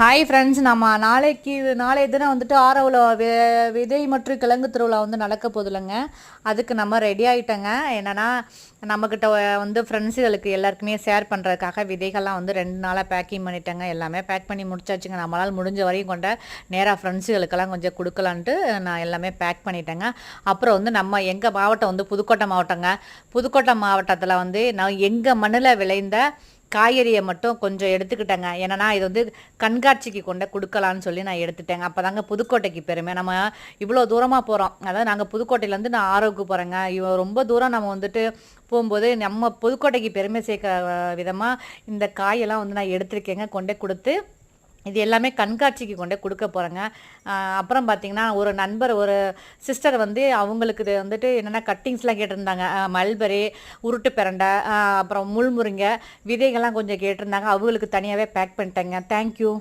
Hi friends நம்ம நாளைக்கு நாளைய தினம் வந்துட்டு ஆரவில் விதை மற்றும் கிழங்கு திருவிழா வந்து நடக்க போதில்லைங்க அதுக்கு நம்ம ரெடி ஆகிட்டோங்க என்னென்னா நம்மக்கிட்ட வந்து ஃப்ரெண்ட்ஸுகளுக்கு எல்லாருக்குமே ஷேர் பண்ணுறதுக்காக விதைகள்லாம் வந்து ரெண்டு நாளாக பேக்கிங் பண்ணிட்டேங்க. எல்லாமே பேக் பண்ணி முடிச்சாச்சுங்க. நம்மளால் முடிஞ்ச வரையும் கொண்ட நேராக ஃப்ரெண்ட்ஸுகளுக்கெல்லாம் கொஞ்சம் கொடுக்கலான்ட்டு நான் எல்லாமே பேக் பண்ணிட்டேங்க. அப்புறம் வந்து நம்ம எங்கள் மாவட்டம் வந்து புதுக்கோட்டை மாவட்டங்க. புதுக்கோட்டை மாவட்டத்தில் வந்து நான் எங்கள் மண்ணில் விளைந்த காய்கறியை மட்டும் கொஞ்சம் எடுத்துக்கிட்டேங்க. ஏன்னா இது வந்து கண்காட்சிக்கு கொண்ட கொடுக்கலான்னு சொல்லி நான் எடுத்துட்டேங்க. அப்போ தாங்க புதுக்கோட்டைக்கு பெருமை. நம்ம இவ்வளோ தூரமாக போகிறோம் அதாவது நாங்கள் புதுக்கோட்டையிலேருந்து நான் ஆரோக்கு போகிறேங்க இவ்வளோ ரொம்ப தூரம் நம்ம வந்துட்டு போகும்போது நம்ம புதுக்கோட்டைக்கு பெருமை சேர்க்க விதமாக இந்த காயெல்லாம் வந்து நான் எடுத்திருக்கேங்க. கொண்டே கொடுத்து இது எல்லாமே கண்காட்சிக்கு கொண்டே கொடுக்க போகிறேங்க அப்புறம் பார்த்திங்கன்னா ஒரு நண்பர் ஒரு சிஸ்டர் வந்து அவங்களுக்கு இது வந்துட்டு என்னென்னா கட்டிங்ஸ்லாம் கேட்டிருந்தாங்க. மல்பரி உருட்டு பிரண்டை அப்புறம் முள்முருங்கை விதைகள்லாம் கொஞ்சம் கேட்டிருந்தாங்க. அவங்களுக்கு தனியாகவே பேக் பண்ணிட்டேங்க. தேங்க்யூ